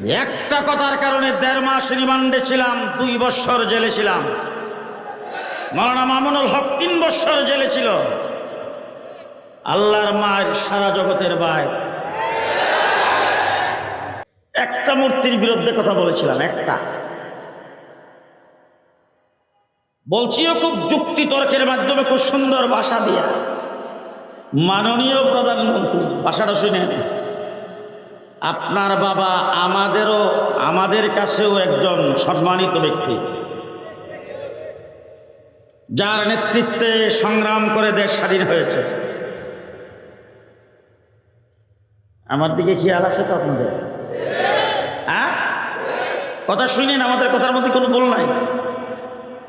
একটা কথার কারণে দেড় মাস রিমান্ডে ছিলাম, দুই বছর জেলে ছিলাম। মৌলানা মামুনুল হক তিন বছর জেলে ছিল। আল্লাহর মায়ের সারা জগতের ভাই। একটা মূর্তির বিরুদ্ধে কথা বলেছিলাম, একটা। বলছিও খুব যুক্তি তর্কের মাধ্যমে, খুব সুন্দর ভাষা দিয়া। মাননীয় প্রধানমন্ত্রী, ভাষাটা শুনে আপনার বাবা আমাদেরও, আমাদের কাছেও একজন সম্মানিত ব্যক্তি। যার নেতৃত্বে সংগ্রাম করে দেশ স্বাধীন হয়েছে। আমার দিকে খেয়াল আছে তো আপনাদের? হ্যাঁ? কথা শুনেন, আমাদের কথার মধ্যে কোনো বল নাই।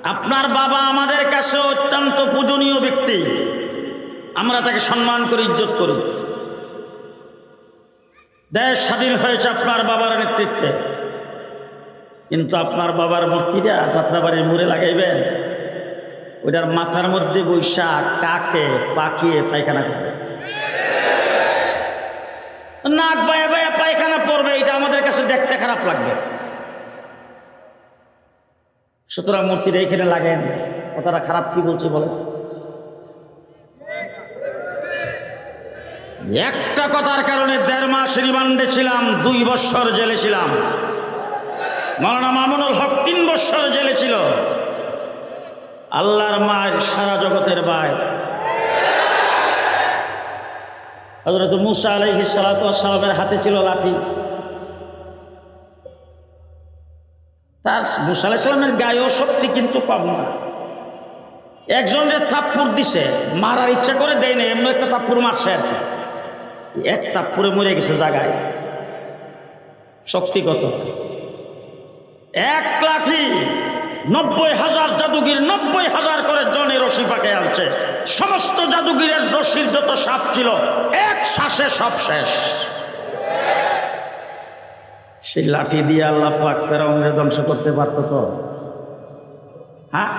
আপনার বাবা আমাদের কাছে অত্যন্ত পূজনীয় ব্যক্তি। আমরা তাকে সম্মান করি, ইজ্জত করি। দেশ স্বাধীন হয়েছে আপনার বাবার নেতৃত্বে। কিন্তু আপনার বাবার মূর্তিটা যাত্রাবাড়ির মুড়ে লাগাইবেন। ওইটার মাথার মধ্যে বৈশাখ কাকে পাকিয়ে পায়খানা করবে? নাক বায়া বায়া পায়খানা পড়বে এটা আমাদের কাছে দেখতে খারাপ লাগবে। সুতরাং মূর্তিটা এখানে লাগেন কথাটা খারাপ কি বলছে বলে একটা কথার কারণে দেড় মাস রিমান্ডে ছিলাম, দুই বছর জেলে ছিলাম। মৌলানা মামুনুল হক তিন বছর জেলে ছিল। আল্লাহর মায়ের সারা জগতের ভাই। হজরত মুসা আলহি সালাতামের হাতে ছিল লাঠি। তার মুসা আলাইসালামের গায়েও শক্তি কিন্তু কম না। একজনের থাপ্পুর দিছে, মারার ইচ্ছা করে দেয় না এমন একটা থাপ্পুর মারছে আর কি। এক থাপ্পুরে মরে গেছে জায়গায়। শক্তিগত। এক লাঠি নব্বই হাজার জাদুগির নব্বই হাজার করে জনে রশি পাকে আনছে। সমস্ত জাদুগিরের রশির যত সাপ ছিল, এক শ্বাসে সব শেষ। সেই লাঠি দিয়ে আল্লাহ পাক ফেরাউনের ধ্বংস করতে পারত তো? হ্যাঁ?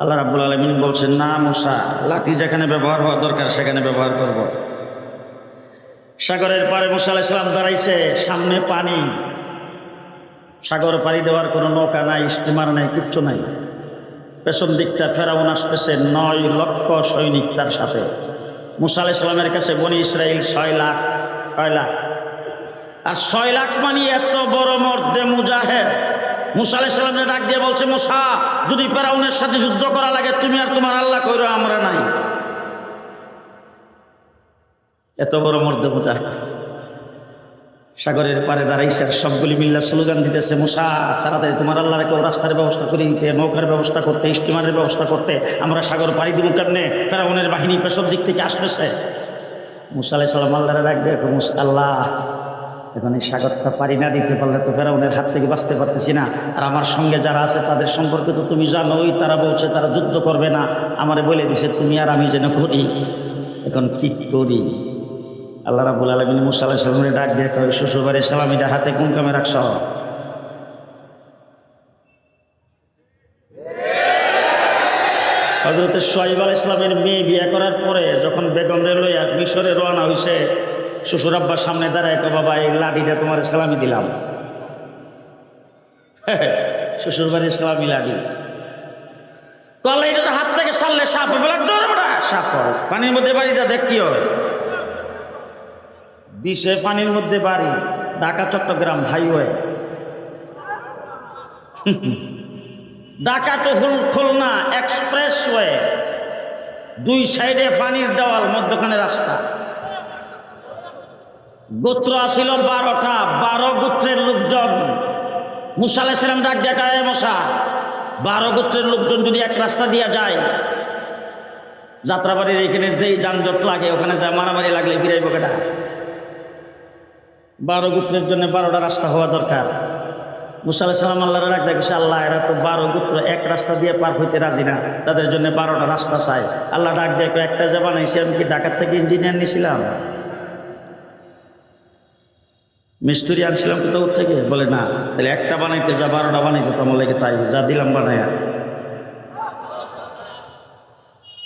আল্লাহ রাব্বুল আলমিন বলছেন, না মশা লাঠি যেখানে ব্যবহার হওয়া দরকার, সেখানে ব্যবহার করব। সাগরের পারে মুসা আলাইসালাম দাঁড়াইছে, সামনে পানি। সাগর পাড়ি দেওয়ার কোনো নৌকা নাই, স্টিমার নাই, কিচ্ছু নাই। পেছন দিকটা ফেরাউন আসতেছে, নয় লক্ষ সৈনিক তার সাথে। মুসা আলাইসালামের কাছে বনি ইসরায়েল ছয় লাখ ছয় লাখ। আর ছয় লাখ মানে এত বড় মর্দে মুজাহেদ। মুসা আলাইসালামের ডাক দিয়ে বলছে, মুসা, যদি ফেরাউনের সাথে যুদ্ধ করা লাগে, তুমি আর তোমার আল্লাহ কইরো আমরা নাই। এত বড় মুজাহেদ সাগরের পারে দাঁড়াইছে আর সবগুলি মিল্লা স্লোগান দিতেছে, মুসা, তাড়াতাড়ি তোমার আল্লাহর কেউ রাস্তার ব্যবস্থা করে দিতে, নৌকার ব্যবস্থা করতে, স্টিমারের ব্যবস্থা করতে, আমরা সাগর পাড়ি দিব কেমনে? ফেরাউনের বাহিনী পেছন দিক থেকে আসতেছে। মুসা আলাই সাল্লাম আল্লাহরে ডাক দেখো মুসা, আল্লাহ, এখন এই সাগরটা পারি না দিতে পারলে তো ফেরাউনের হাত থেকে বাঁচতে পারতেছি না। আর আমার সঙ্গে যারা আছে তাদের সম্পর্কে তো তুমি জানোই, তারা বলছে তারা যুদ্ধ করবে না। আমারে বলে দিছে, তুমি আর আমি যেন করি। এখন কি করি? আল্লাহ রাবুল আলমিন মুসা আল্লাহ সাল্লামের ডাক দিয়ে কয় শ্বশুরবাড়ি সালামিটা হাতে কোন কামে রাখছ? হজরত সোহাইব আল ইসলামের মেয়ে বিয়ে করার পরে যখন বেগম রে লইয়া মিশরে রওনা হয়েছে শ্বশুর আব্বার সামনে দাঁড়ায় কো বাবা, এই লাঠিটা তোমার সালামি দিলাম। শ্বশুর বাড়ির সালামি লাঠি। কলে এটা তো হাত থেকে সারলে সাপ হবে সাপ হয় পানির মধ্যে বাড়িটা দেখ কি হয়? বিশে পানির মধ্যে বাড়ি, Dhaka, Chattogram, highway. Dhaka to Khulna expressway, দুই সাইডে পানির দেওয়াল, মধ্যখানে রাস্তা। গোত্র আসিল বারোটা, বারো গোত্রের লোকজন। মুসা আলাইসালাম ডাক দেখায় মশা বারো গোত্রের লোকজন যদি এক রাস্তা দিয়া যায়, যাত্রাবাড়ির এখানে যেই যানজট লাগে, ওখানে যায় মারামারি লাগলে ফিরাইব কেটা বারো গোত্রের জন্য বারোটা রাস্তা হওয়া দরকার। মুসা আলাইসালাম আল্লাহর ডাক দেখেছে, আল্লাহ, এরা তো বারো গোত্র, এক রাস্তা দিয়ে পার হইতে রাজি না, তাদের জন্য বারোটা রাস্তা চাই। আল্লাহ ডাক দেখো একটা যে বানাইছি, আমি কি ঢাকার থেকে ইঞ্জিনিয়ার নিয়েছিলাম মিস্ত্রি আনছিলাম কোথাও থেকে? বলে, না, তাহলে একটা বানাইতে যা, বারোটা বানাইতে তো আমার লেগে তাই, যা দিলাম বানায়া।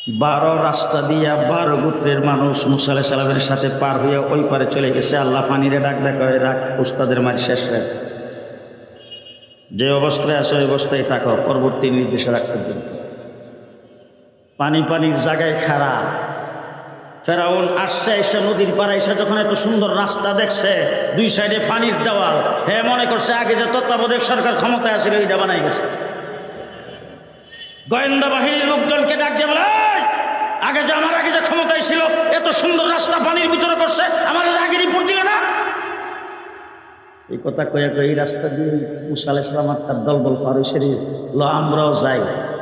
বারো রাস্তা দিয়া বারো গোত্রের মানুষ মুসা আলাহ সালামের সাথে পার হয়ে ওই পারে চলে গেছে। আল্লাহ পানিরে ডাক ডাক হয় রাখ, উস্তাদের মারি শেষ রাখ যে অবস্থায় আছে ওই অবস্থায় থাকো, পরবর্তী নির্দেশে রাখতে দিন পানি পানির জায়গায় খাড়া। ফেরাউন আসছে, এসে নদীর পাড়া এসে যখন এত সুন্দর রাস্তা দেখছে, দুই সাইডে পানির দেওয়াল। হ্যাঁ মনে করছে আগে যে তত্ত্বাবধায়ক সরকার ক্ষমতায় আসলে ওইটা বানাই গেছে। গোয়েন্দা বাহিনীর লোকজনকে ডাক দিয়ে বলে আগে যে আমার, আগে যে ক্ষমতায় ছিল, এত সুন্দর রাস্তা পানির ভিতরে করছে, আমার আগে রিপোর্ট দিবে না? এই কথা কয়ে কয়ে এই রাস্তা দিয়ে মুসা ইসলাম আর তার দলবল পার হয়েছে ল, আমরাও যাই।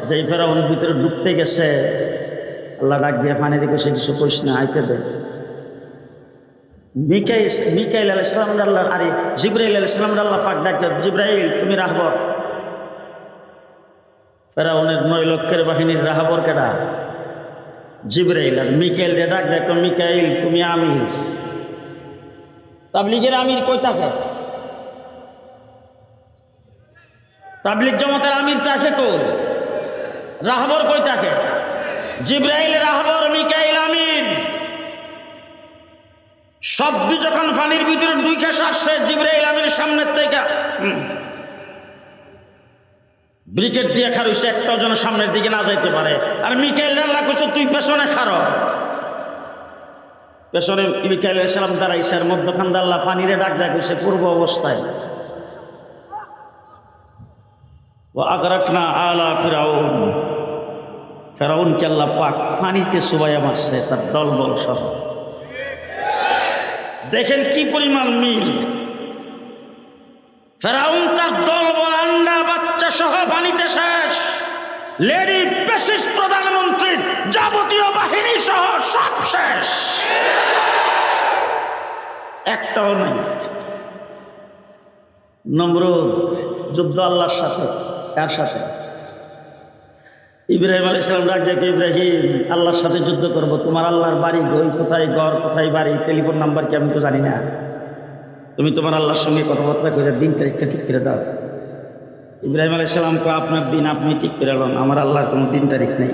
যেই ফেরাউন ভিতরে ঢুকতে গেছে, আল্লাহ ডাক দিয়ে পানি রেখে সে কিছু কইস না, আইতে দে। মিকাই মিকাইল আলাহ ইসলাম আল্লাহ আরে জিব্রাইল আলাহ ইসলাম আল্লাহ পাক ডাক জিব্রাইল, তুমি রাখব। ফেরাউনের নয় লক্ষের বাহিনীর রাহাবর কেডা? জিব্রাইল আর মিকেল রে ডাক দেখো মিকাইল, তুমি আমির। তাবলিগের আমির কই থাকে? তাবলিগ জমাতের আমির তাকে কোন রাহবর কই থাকে? জিব্রাইল, রাহবর, মিকাইল, আমির। শব্দ যখন ফানির ভিতরে দুই খেস আসছে, জিব্রাইল, আমির সামনের থেকে। ব্রিকেট দিয়ে খারইছে একটাও যেন সামনের দিকে না যাইতে পারে। আর মিকাইল রান্না করছ তুই পেছনে খারো। পেছনে মিকাইল সালাম দাঁড়াইছে, আর মধ্যখান দাল্লা পানিরে ডাক ডাক হইছে পূর্ব অবস্থায়। ও আগরাকনা আলা ফিরাউন। ফেরাউন কেল্লা পাক পানিতে সুবাইয়া মারছে, তার দলবল সহ। দেখেন কি পরিমাণ মিল। ফেরাউন তার দলবল আন্ডা সহ পানিতে শেষ। লেডি বেসিস প্রধানমন্ত্রীর যাবতীয় বাহিনী সহ সব শেষ। একটাও নেই নমরুদ, যুদ্ধ আল্লাহর সাথে। কার সাথে? ইব্রাহিম আলী ইসলাম ডাক দেখে ইব্রাহিম, আল্লাহর সাথে যুদ্ধ করব। তোমার আল্লাহর বাড়ি গই কোথায়, ঘর কোথায়, বাড়ি, টেলিফোন নাম্বার কি আমি তো জানি না। তুমি তোমার আল্লাহর সঙ্গে কথাবার্তা করে দিন তারিখটা ঠিক করে দাও। ইব্রাহিম আলী সালামকে আপনার দিন আপনি ঠিক করে নেন আমার আল্লাহর কোনো দিন তারিখ নেই।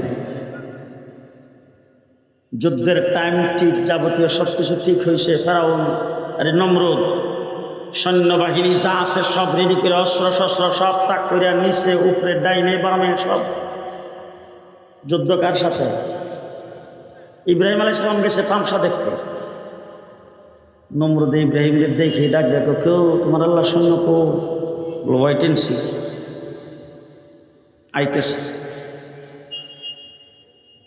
যুদ্ধের টাইম ঠিক, যাবতীয় সব কিছু ঠিক হয়েছে ফেরাউন, আরে নমরুদ, সৈন্যবাহিনী যা আছে সব রেডি করে অস্ত্র শস্ত্র সব তাক করে নিচে, উপরে, ডাইনে, বামে সব। যুদ্ধ কার সাথে? ইব্রাহিম আলী ইসলাম গেছে তামসা দেখতে। নমরুদ ইব্রাহিমকে দেখে ডাক দেখো, কেউ, তোমার আল্লাহ সৈন্য কো? ওয়াইট এন্ড সি আইতেছে।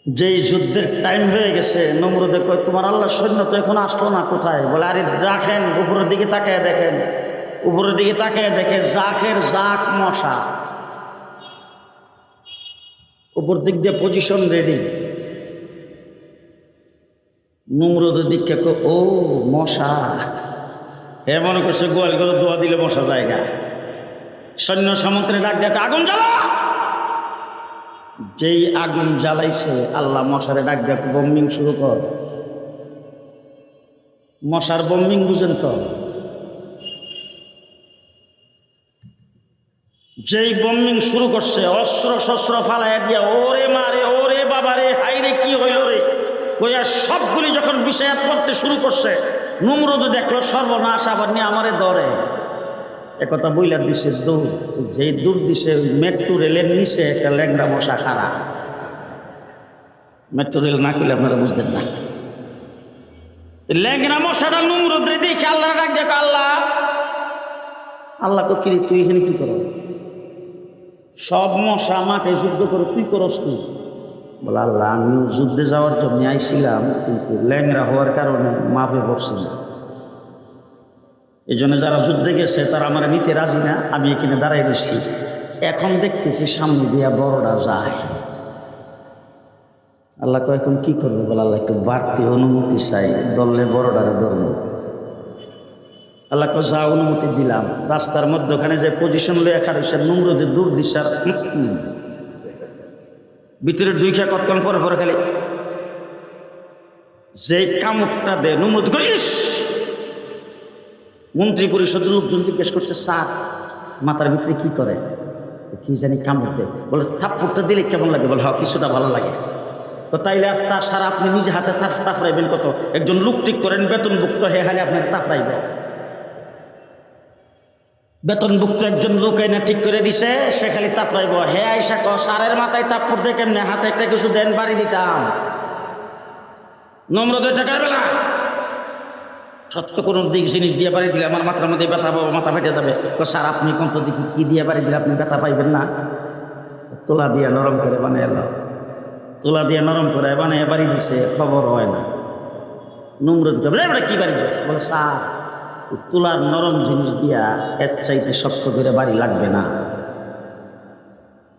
যেই যুদ্ধের টাইম হয়ে গেছে নমরুদে কয় তোমার আল্লাহ সৈন্য তো এখন আসলো না কোথায়? বলে আরে রাখেন উপরের দিকে তাকায় দেখেন উপরের দিকে তাকায় দেখে জাকের জাক মশা। উপর দিক দিয়ে পজিশন রেডি নমরুদের দিকে কয়, ও মশা হে মনে করছে গোয়াল করে দোয়া দিলে মশা জায়গা সৈন্য সামন্ত্রে ডাক দেখে আগুন জ্বালা যেই আগুন জ্বালাইছে, আল্লাহ মশারে ডাক দেখ বম্বিং শুরু কর। মশার বম্বিং বুঝেন তো? যেই বম্বিং শুরু করছে, অস্ত্র শস্ত্র ফালাইয়া দিয়া, ওরে মারে ওরে বাবারে হাইরে কি হইল রে? কইয়া সবগুলি যখন বিষয়াত করতে শুরু করছে, নুমরুদ দেখল, সর্বনাশ আবার নিয়ে আমারে দরে একথা বইলার দিছে দৌড় যেই দূর দিছে, মেট্রো রেলের নিচে একটা ল্যাংড়া মশা খারা মেট্রো রেল না করলে আপনারা বুঝতেন না। ল্যাংড়া মশাটা নুমরুদ্রে দেখে আল্লাহ ডাক দেখ আল্লাহ আল্লাহ কো কিরে, তুই এখানে কি করো সব মশা মাঠে যুদ্ধ করে, তুই করস তুই বলে, আল্লাহ, আমিও যুদ্ধে যাওয়ার জন্য আইছিলাম, কিন্তু ল্যাংড়া হওয়ার কারণে মাপে পড়ছি না। এই জন্য যারা যুদ্ধে গেছে, তারা আমার নিতে রাজি না, আমি এখানে দাঁড়াই রয়েছি। এখন দেখতেছি সামনে দিয়া বড়রা যায়। আল্লাহ এখন কি করবে বলে আল্লাহ একটু বাড়তি অনুমতি চাই দললে বড়ডারে ধরব। আল্লাহ যা অনুমতি দিলাম, রাস্তার মধ্যখানে যে পজিশন লয়ে খার হয়েছে নুমরুদের দূর দিশার ভিতরে দুই খা কতক্ষণ পরে পরে খালি যে কামড়টা দে, নুমরুদ করিস মন্ত্রী পরিষদের লোকজন জিজ্ঞেস করছে, স্যার, মাথার ভিতরে কি করে? কি জানি কামড় দেয়। বলে, থাপ্পড়টা দিলে কেমন লাগে? বলে হ্যাঁ কিছুটা ভালো লাগে। তো তাইলে তার সারা আপনি নিজে হাতে তাফরাইবেন কত? একজন লোক ঠিক করেন, বেতনভুক্ত হে হালে আপনার তাফরাইবে বেতনভুক্ত একজন লোক এনে ঠিক করে দিছে, সে খালি তাফরাইব হে আইসা ক সারের মাথায় তাপ পড়তে কেমনে? হাতে একটা কিছু দেন, বাড়ি দিতাম। নম্র দুই টাকার বেলা সত্য কোনো দিক জিনিস দিয়ে বাড়ি দিলে আমার মাথার মধ্যে ব্যথা পাবো মাথা ফেটে যাবে। স্যার, আপনি কোন তো দিকে কী দিয়ে বাড়ি দিলে আপনি ব্যথা পাইবেন না? তোলা দিয়ে নরম করে বানিয়ে এলো তোলা দিয়ে নরম করে বানিয়ে, বাড়ি দিছে, খবর হয় না। নমরুদকে বলে এবার কী বাড়ি দিয়েছে? বলে, স্যার, তুলার নরম জিনিস দিয়া এর চাইতে শক্ত করে বাড়ি লাগবে না।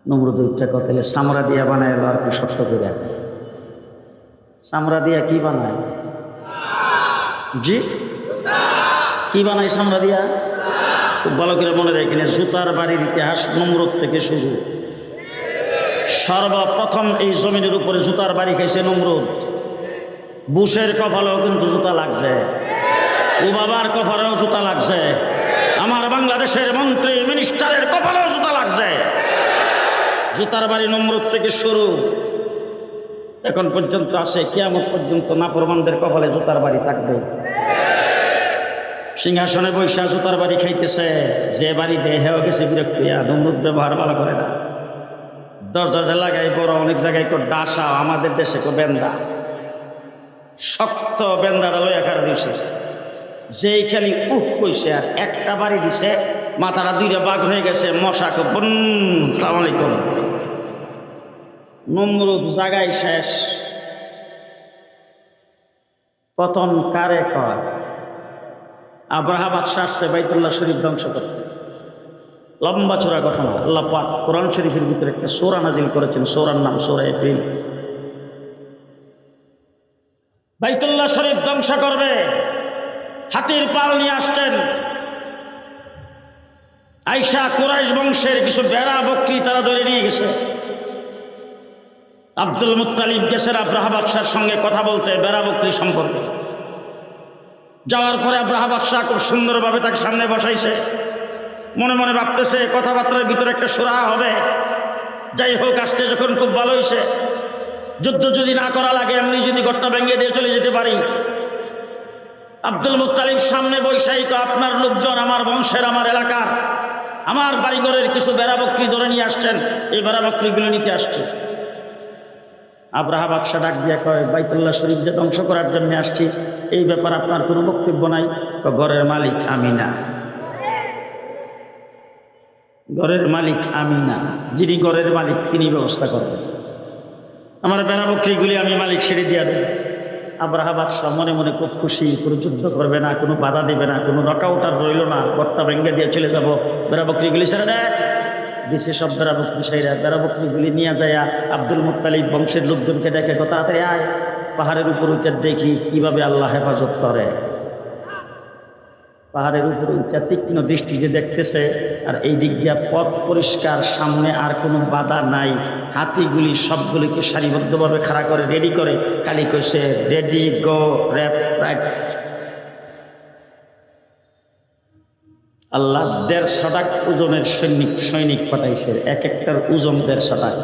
নমরুদ উঠটা কথালে সামরা দিয়া বানায় এলো আর কি শক্ত করে? সামরা দিয়া কি বানায়? জি? কি বানাই সামরা দিয়া? খুব ভালো করে মনে রাখেন জুতার বাড়ির ইতিহাস নমরুদ থেকে শুরু। সর্বপ্রথম এই জমিনের উপরে জুতার বাড়ি খাইছে নমরুদ। বুশের কপালেও কিন্তু জুতা লাগছে। ও বাবার কপালেও জুতা লাগছে। আমার বাংলাদেশের মন্ত্রী, মিনিস্টারের কপালেও জুতা লাগছে। জুতার বাড়ি নমরুদ থেকে শুরু। এখন পর্যন্ত আসে কিয়ামত পর্যন্ত নাফরমানদের কপালে জুতার বাড়ি থাকবে। সিংহাসনে বৈশা জুতার বাড়ি খাইতেছে। যে বাড়ি দেয় হেও গেছে বিরক্ত নমরুদ ব্যবহার ভালো করে না। দরজা লাগাই বড়, অনেক জায়গায় কো ডাসা, আমাদের দেশে কো বেন্দা। শক্ত বেন্দাটা লই একার দিছে। যেই খালি উহ কইছে, আর একটা বাড়ি দিছে, মাথাটা দুইটা বাঘ হয়ে গেছে, মশা কো বন, সালাম আলাইকুম। নমরুদ জাগাই শেষ। পতন কারে কয়? আব্রাহা বাদশাহ আসছে, বাইতুল্লাহ শরীফ ধ্বংস করতে। লম্বা চোরা ঘটনা আল্লাহ পাক কোরআন শরীফের ভিতরে একটা সোরা নাজিল করেছেন। সোরার নাম সোরা এপ্রিল বাইতুল্লাহ শরীফ ধ্বংস করবে। হাতির পাল নিয়ে আসছেন। আইসা কুরাইশ বংশের কিছু বেড়া বকরি তারা ধরে নিয়ে গেছে। আব্দুল মুত্তালিব গেছেন আব্রাহা বাদশার সঙ্গে কথা বলতে, বেড়া বকরি সম্পর্কে। যাওয়ার পরে আব্রাহা বাদশাহ খুব সুন্দরভাবে তাকে সামনে বসাইছে। মনে মনে ভাবতেছে, কথাবার্তার ভিতরে একটা সুরা হবে। যাই হোক, আসছে যখন খুব ভালো হয়েছে যুদ্ধ যদি না করা লাগে, এমনি যদি ঘরটা ভেঙে দিয়ে চলে যেতে পারি। আব্দুল মুতালিব সামনে বৈশাহিক আপনার লোকজন আমার বংশের, আমার এলাকার। আমার বাড়িঘরের কিছু বেড়া বকরি ধরে নিয়ে আসছেন। এই বেড়া বকরিগুলো নিতে আসছে। আব্রাহা বাদশা ডাক দিয়া কয়, বাইতুল্লাহ শরীফ যে ধ্বংস করার জন্য আসছি, এই ব্যাপার আপনার কোনো বক্তব্য নাই? ঘরের মালিক আমি না। ঘরের মালিক আমি না। যিনি ঘরের মালিক তিনি ব্যবস্থা করবেন। আমার বেড়া বকরিগুলি আমি মালিক ছেড়ে দিয়া দেব। আব্রাহা বাদশাহ মনে মনে খুব খুশি, কোনো যুদ্ধ করবে না, কোনো বাধা দেবে না, কোনো রকাউটার রইল না গর্তা ভেঙ্গে দিয়ে চলে যাব। বেড়া বকরিগুলি ছেড়ে দেয় দিছে সব বেড়া বকরি সাইরা বেড়া বকরিগুলি নিয়ে যায় আব্দুল মুত্তালিব বংশের লোকজনকে দেখে তাড়াতাড়ি আয়, পাহাড়ের উপর উঠে দেখি কীভাবে আল্লাহ হেফাজত করে। পাহাড়ের উপর উঠে তীক্ষ্ণ দৃষ্টিতে দেখতেছে, আর এই দিক দিয়া পথ পরিষ্কার, সামনে আর কোনো বাধা নাই। হাতিগুলি সবগুলিকে সারিবদ্ধভাবে খাড়া করে রেডি করে। কালি কইছে রেডি গো রেফ রাইট আল্লাহ দেড়শো টাক ওজনের সৈনিক সৈনিক পাঠাইছে এক একটার ওজন দেড়শো টাক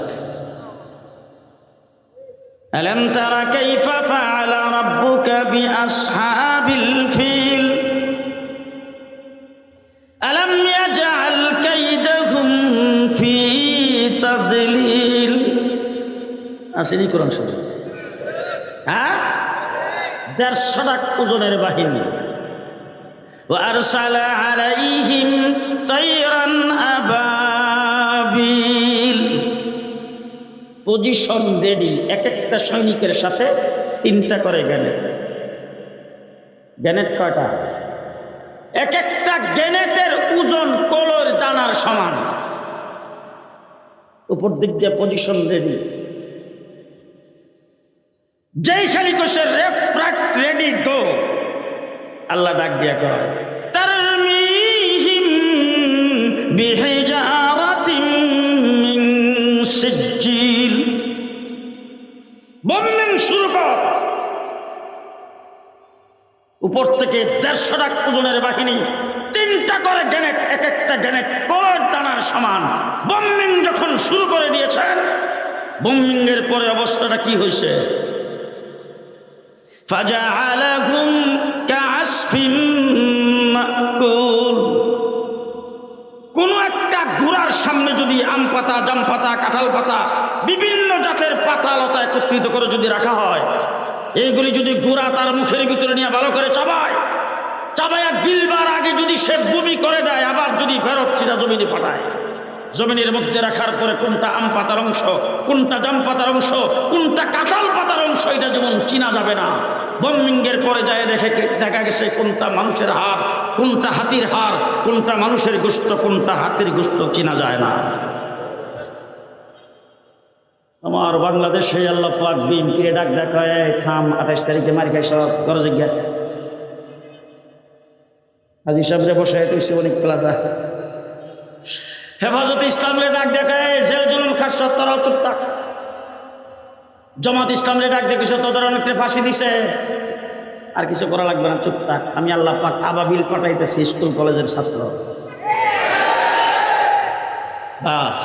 ألم تر كيف فعل ربك بأصحاب الفيل ألم يجعل كيدهم في تضليل আসেনি কোরআন শরীফ হ্যাঁ দেড়শো টাক ওজনের বাহিনী وأرسل عليهم طيرا أبابيل পজিশন রেডি এক একটা সৈনিকের সাথে তিনটা করে গ্যানেট গ্যানেট কয়টা এক একটা গ্যানেটের ওজন কলর দানার সমান উপর দিক দিয়ে পজিশন রেডি যেই খালি কোষের রেফ্রাক্ট রেডি গো আল্লাহ ডাক দিয়া কর। উপর থেকে দেড়শো টাক ওজনের বাহিনী, তিনটা করে গ্যানেট, এক একটা গ্যানেট কলার দানার সমান। বম্বিং যখন শুরু করে দিয়েছে দিয়েছেন বম্বিংয়ের পরে অবস্থাটা কি হয়েছে ফাজা আলাগুম কোন একটা গুড়ার সামনে যদি আম পাতা, জাম পাতা, কাঁঠাল পাতা বিভিন্ন জাতের পাতা লতা একত্রিত করে যদি রাখা হয়, এইগুলি যদি গুড়া তার মুখের ভিতরে নিয়ে ভালো করে চাবায়, চাবায়া গিলবার আগে যদি সে বমি করে দেয়, আবার যদি ফেরত চিরা জমিনে পাঠায়। জমিনের মধ্যে রাখার পরে কোনটা আম পাতার অংশ, কোনটা জাম পাতার অংশ, কোনটা কাঁঠাল পাতার অংশ, এটা যেমন চিনা যাবে না। বম্বিংয়ের পরে যায় দেখে দেখা গেছে কোনটা মানুষের হার কোনটা হাতির হার কোনটা মানুষের গোস্ত, কোনটা হাতির গোস্ত চিনা যায় না। আমার বাংলাদেশে আল্লাহ পাক বিএনপির ডাক দেখায় থাম, আঠাশ তারিখে মারি খাই সব করো জিজ্ঞা হাজি সাহেবরে বসে তুইছে অনেক প্লাজা হেফাজত ইসলামের ডাক দেখায় জেল জুলুম খাস তারাও চুপ থাক। জমাত ইসলামের ডাক দেখেছ তোদের অনেকটা ফাঁসি দিছে। আর কিছু করা লাগবে না, চুপ থাক। আমি আল্লাহ পাক আবাবিল পাঠাইতেছি স্কুল কলেজের ছাত্র। বাস।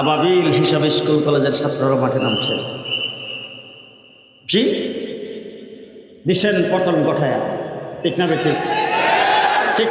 আবাবিল হিসাবে স্কুল কলেজের ছাত্ররা মাঠে নামছে। জি? দিছেন পতন গঠায়া ঠিক না ঠিক?